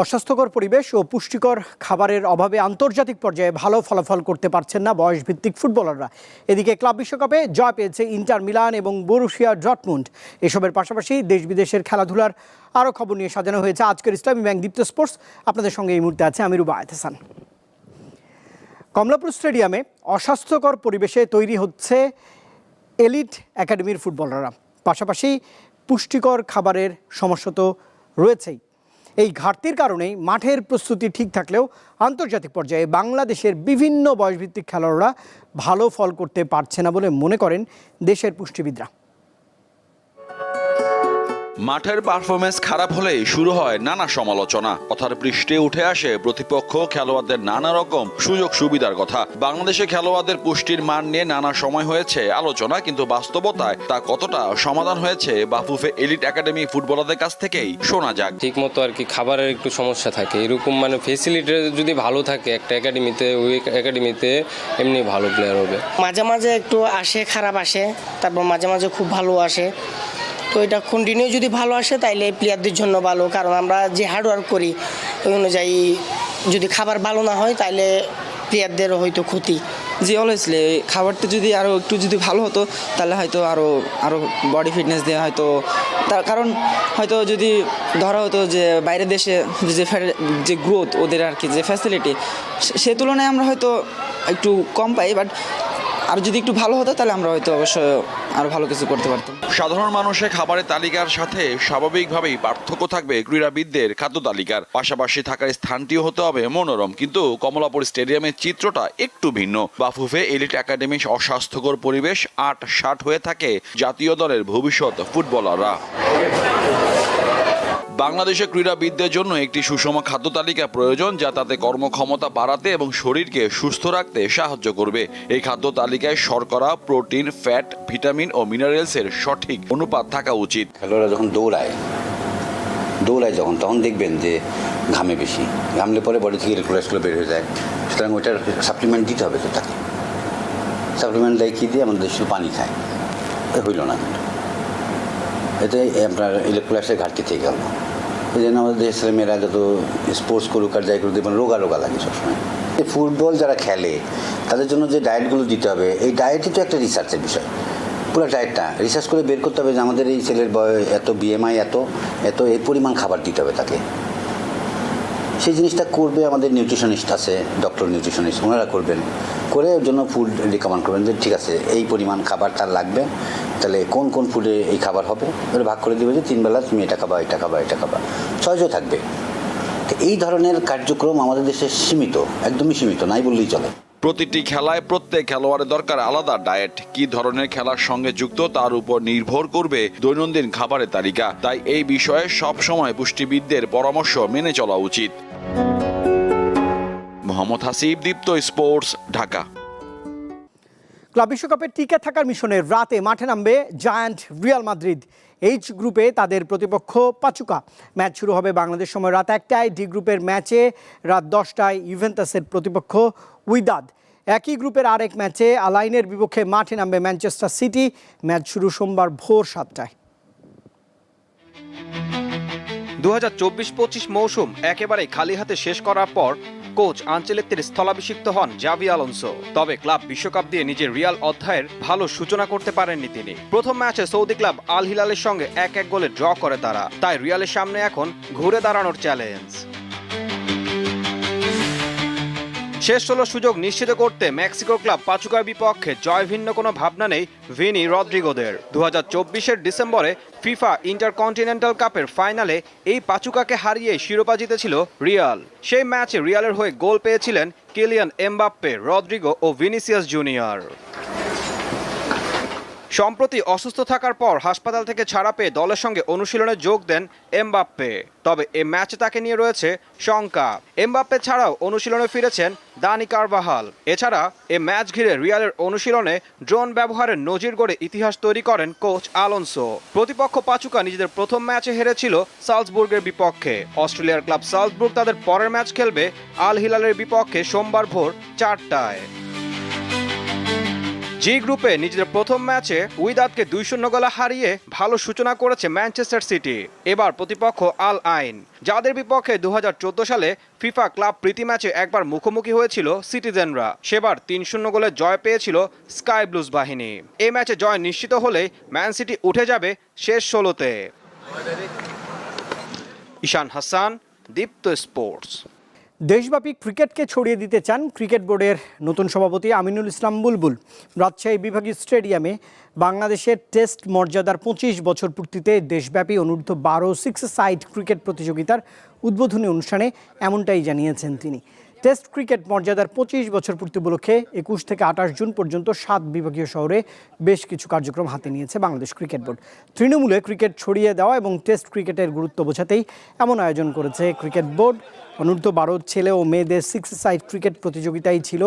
অস্বাস্থ্যকর পরিবেশ ও পুষ্টিকর খাবারের অভাবে আন্তর্জাতিক পর্যায়ে ভালো ফলাফল করতে পারছেন না বয়সভিত্তিক ফুটবলাররা। এদিকে ক্লাব বিশ্বকাপে জয় পেয়েছে ইন্টার মিলান এবং বরুশিয়া ডটমুন্ড এসবের পাশাপাশি দেশ বিদেশের খেলাধুলার আরও খবর নিয়ে সাজানো হয়েছে আজকের ইসলামী ব্যাংক দীপ্ত স্পোর্টস। আপনাদের সঙ্গে এই মুহূর্তে আছে আমি রুবায়ত হাসান কমলাপুর স্টেডিয়ামে অস্বাস্থ্যকর পরিবেশে তৈরি হচ্ছে এলিট একাডেমির ফুটবলাররা। পাশাপাশি পুষ্টিকর খাবারের সমস্যা তো রয়েছেই। এই ঘাটতির কারণেই মাঠের প্রস্তুতি ঠিক থাকলেও আন্তর্জাতিক পর্যায়ে বাংলাদেশের বিভিন্ন বয়সভিত্তিক খেলোয়াড়রা ভালো ফল করতে পারছে না বলে মনে করেন দেশের পুষ্টিবিদরা। মাঠের পারফরমেন্স খারাপ হলেই শুরু হয় নানা সমালোচনা। কথার পৃষ্ঠে উঠে আসে প্রতিপক্ষ খেলোয়াড়দের নানা রকম সুযোগ সুবিধার কথা। বাংলাদেশে খেলোয়াড়দের পুষ্টির মান নিয়ে নানা সময় হয়েছে আলোচনা কিন্তু বাস্তবতায় তা কতটা সমাধান হয়েছে বাফুফে এলিট একাডেমি ফুটবলারদের কাছ থেকেই শোনা যাক। ঠিক মতো আর কি খাবারের একটু সমস্যা থাকে। এরকম মানে ফেসিলিটি যদি ভালো থাকে একটা একাডেমিতে ওই একাডেমিতে এমনি ভালো প্লেয়ার হবে। মাঝে মাঝে একটু আসে খারাপ আসে তারপর মাঝে মাঝে খুব ভালো আসে। তো এটা কন্টিনিউ যদি ভালো আসে তাইলে প্লেয়ারদের জন্য ভালো, কারণ আমরা যে হার্ডওয়ার্ক করি, ওই অনুযায়ী যদি খাবার ভালো না হয় তাইলে প্লেয়ারদেরও হয়তো ক্ষতি। জি অলওয়েজলি খাবারটা যদি আরও একটু যদি ভালো হতো, তাহলে হয়তো আরও আরও বডি ফিটনেস দিয়ে হয়তো, তার কারণ হয়তো যদি ধরা হতো যে বাইরের দেশে যে যে গ্রোথ ওদের আর কি, যে ফ্যাসিলিটি সে তুলনায় আমরা হয়তো একটু কম পাই বাট আর যদি একটু ভালো হতো, তাহলে আমরা হয়তো অবশ্যই আরও ভালো কিছু করতে পারতাম। সাধারণ মানুষের খাবারের তালিকার সাথে স্বাভাবিকভাবেই পার্থক্য থাকবে ক্রীড়াবিদদের খাদ্য তালিকার। পাশাপাশি থাকার স্থানটিও হতে হবে মনোরম, কিন্তু কমলাপুর স্টেডিয়ামের চিত্রটা একটু ভিন্ন। বাফুফে এলিট একাডেমি অস্বাস্থ্যকর পরিবেশ আট ষাট হয়ে থাকে জাতীয় দলের ভবিষ্যৎ ফুটবলাররা। বাংলাদেশের ক্রীড়াবিদদের জন্য একটি সুষম খাদ্য তালিকা প্রয়োজন যা তাতে কর্মক্ষমতা বাড়াতে এবং শরীরকে সুস্থ রাখতে সাহায্য করবে। এই খাদ্য তালিকায় শর্করা, প্রোটিন, ফ্যাট, ভিটামিন ও মিনারেলসের সঠিক অনুপাত থাকা উচিত। খেলোয়াড়রা যখন দৌড়ায় দৌড়ায় যখন, তখন দেখবেন যে ঘামে বেশি। ঘামলে পরে বডি থেকে ইলেকট্রোলাইটসগুলো বের হয়ে যায়। সুতরাং ওইটার সাপ্লিমেন্ট দিতে হবে তো তাকে। সাপ্লিমেন্ট দেয় কী দিয়ে? আমাদের শুধু পানি খায়। হইল না। এতে আপনার ইলেকট্রোলাইটসের ঘাটতি থেকে গেল এই জন্য আমাদের দেশের ছেলেমেয়েরা যত স্পোর্টস করুক আর যাই করুক, দেখবেন রোগা রোগা লাগে সবসময়। ফুটবল যারা খেলে, তাদের জন্য যে ডায়েটগুলো দিতে হবে, এই ডায়েটই তো একটা রিসার্চের বিষয়। পুরো ডায়েটটা রিসার্চ করে বের করতে হবে যে আমাদের এই ছেলের বয় এত বিএমআই এত এত এই পরিমাণ খাবার দিতে হবে তাকে। সেই জিনিসটা করবে আমাদের নিউট্রিশনিস্ট আছে ডক্টর নিউট্রিশনিস্ট ওনারা করবেন। করে ওর জন্য ফুড রিকমেন্ড করবেন যে, ঠিক আছে, এই পরিমাণ খাবার তার লাগবে, তাহলে কোন কোন ফুডে এই খাবার হবে? ওরা ভাগ করে দেবে যে, তিন বেলা তুমি এটা খাবা এটা খাবা এটা খাবা। সহজও থাকবে। এই ধরনের কার্যক্রম আমাদের দেশে সীমিত, একদমই সীমিত, নাই বললেই চলে। প্রতিটি খেলায় প্রত্যেক খেলোয়াড়ের দরকার আলাদা ডায়েট। কি ধরনের খেলার সঙ্গে যুক্ত তার উপর নির্ভর করবে দৈনন্দিন খাবারের তালিকা। তাই এই বিষয়ে সব সময় পুষ্টিবিদদের পরামর্শ মেনে চলা উচিত। মোহাম্মদ হাসিব, দীপ্ত স্পোর্টস, ঢাকা। ক্লাব বিশ্বকাপে টিকে থাকার মিশনে রাতে মাঠে নামবে জায়ান্ট রিয়াল মাদ্রিদ। এইচ গ্রুপে তাদের প্রতিপক্ষ পাচুকা। ম্যাচ শুরু হবে বাংলাদেশ সময় রাত একটায়। ডি গ্রুপের ম্যাচে রাত দশটায় ইভেন্টাসের প্রতিপক্ষ উইদাদ। একই গ্রুপের আরেক ম্যাচে আলাইনের বিপক্ষে মাঠে নামবে ম্যানচেস্টার সিটি। ম্যাচ শুরু সোমবার ভোর সাতটায়। দু হাজার চব্বিশ পঁচিশ মৌসুম একেবারে খালি হাতে শেষ করার পর কোচ আঞ্চলিকদের স্থলাভিষিক্ত হন জাভি আলোনসো। তবে ক্লাব বিশ্বকাপ দিয়ে নিজের রিয়াল অধ্যায়ের ভালো সূচনা করতে পারেননি তিনি। প্রথম ম্যাচে সৌদি ক্লাব আল হিলালের সঙ্গে এক এক গোলে ড্র করে তারা। তাই রিয়ালের সামনে এখন ঘুরে দাঁড়ানোর চ্যালেঞ্জ। শেষ ষোলো সুযোগ নিশ্চিত করতে মেক্সিকো ক্লাব পাচুকার বিপক্ষে জয় ভিন্ন কোনো ভাবনা নেই ভিনি রদ্রিগোদের। দু হাজার চব্বিশের ডিসেম্বরে ফিফা ইন্টারকন্টিনেন্টাল কাপের ফাইনালে এই পাচুকাকে হারিয়ে শিরোপা জিতেছিল রিয়াল। সেই ম্যাচে রিয়ালের হয়ে গোল পেয়েছিলেন কিলিয়ান এমবাপ্পে, রদ্রিগো ও ভিনিসিয়াস জুনিয়র। সম্প্রতি অসুস্থ থাকার পর হাসপাতাল থেকে ছাড়া পেয়ে দলের সঙ্গে অনুশীলনে যোগ দেন এমবাপ্পে। তবে এ ম্যাচে তাকে নিয়ে রয়েছে শঙ্কা। এমবাপ্পে ছাড়াও অনুশীলনে ফিরেছেন দানি কারবাহাল। এছাড়া এ ম্যাচ ঘিরে রিয়ালের অনুশীলনে ড্রোন ব্যবহারের নজির গড়ে ইতিহাস তৈরি করেন কোচ আলোনসো। প্রতিপক্ষ পাচুকা নিজেদের প্রথম ম্যাচে হেরেছিল সালজবুর্গের বিপক্ষে। অস্ট্রেলিয়ার ক্লাব সালজবুর্গ তাদের পরের ম্যাচ খেলবে আল হিলালের বিপক্ষে সোমবার ভোর চারটায়। জি গ্রুপে নিজেদের প্রথম ম্যাচে উইদাদকে দুই শূন্য গোলে হারিয়ে ভালো সূচনা করেছে ম্যানচেস্টার সিটি। এবার প্রতিপক্ষ আল আইন, যাদের বিপক্ষে দু হাজার চোদ্দ সালে ফিফা ক্লাব প্রীতি ম্যাচে একবার মুখোমুখি হয়েছিল সিটিজেনরা। সেবার তিন শূন্য গোলে জয় পেয়েছিল স্কাই ব্লুজ বাহিনী। এই ম্যাচে জয় নিশ্চিত হলেই ম্যান সিটি উঠে যাবে শেষ ষোলোতে। ঈশান হাসান, দীপ্ত স্পোর্টস। দেশব্যাপী ক্রিকেটকে ছড়িয়ে দিতে চান ক্রিকেট বোর্ডের নতুন সভাপতি আমিনুল ইসলাম বুলবুল। রাজশাহী বিভাগীয় স্টেডিয়ামে বাংলাদেশের টেস্ট মর্যাদার পঁচিশ বছর পূর্তিতে দেশব্যাপী অনূর্ধ্ব বারো সিক্স সাইড ক্রিকেট প্রতিযোগিতার উদ্বোধনী অনুষ্ঠানে এমনটাই জানিয়েছেন তিনি। টেস্ট ক্রিকেট মর্যাদার পঁচিশ বছর পূর্তি উপলক্ষে একুশ থেকে আঠাশ জুন পর্যন্ত সাত বিভাগীয় শহরে বেশ কিছু কার্যক্রম হাতে নিয়েছে বাংলাদেশ ক্রিকেট বোর্ড। তৃণমূলে ক্রিকেট ছড়িয়ে দেওয়া এবং টেস্ট ক্রিকেটের গুরুত্ব বোঝাতেই এমন আয়োজন করেছে ক্রিকেট বোর্ড। অনূর্ধ্ব বারো ছেলে ও মেয়েদের সিক্স সাইড ক্রিকেট প্রতিযোগিতাই ছিল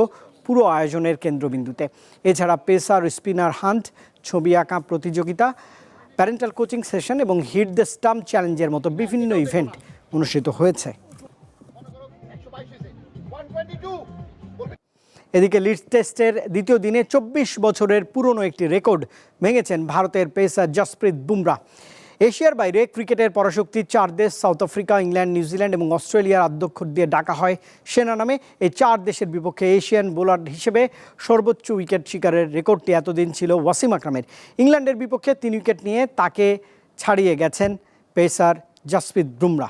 পুরো আয়োজনের কেন্দ্রবিন্দুতে। এছাড়া পেসার, স্পিনার হান্ট, ছবি আঁকা প্রতিযোগিতা প্যারেন্টাল কোচিং সেশন এবং হিট দ্য স্টাম্প চ্যালেঞ্জের মতো বিভিন্ন ইভেন্ট অনুষ্ঠিত হয়েছে। এদিকে লিডস টেস্টের দ্বিতীয় দিনে চব্বিশ বছরের পুরনো একটি রেকর্ড ভেঙেছেন ভারতের পেসার জসপ্রীত বুমরা। এশিয়ার বাইরে ক্রিকেটের পরাশক্তি চার দেশ, সাউথ আফ্রিকা, ইংল্যান্ড, নিউজিল্যান্ড এবং অস্ট্রেলিয়ার আধ্যক্ষ দিয়ে ডাকা হয় সেনা নামে। এই চার দেশের বিপক্ষে এশিয়ান বোলার হিসেবে সর্বোচ্চ উইকেট শিকারের রেকর্ডটি এতদিন ছিল ওয়াসিম আকরামের। ইংল্যান্ডের বিপক্ষে তিন উইকেট নিয়ে তাকে ছাড়িয়ে গেছেন পেসার জসপ্রীত বুমরা।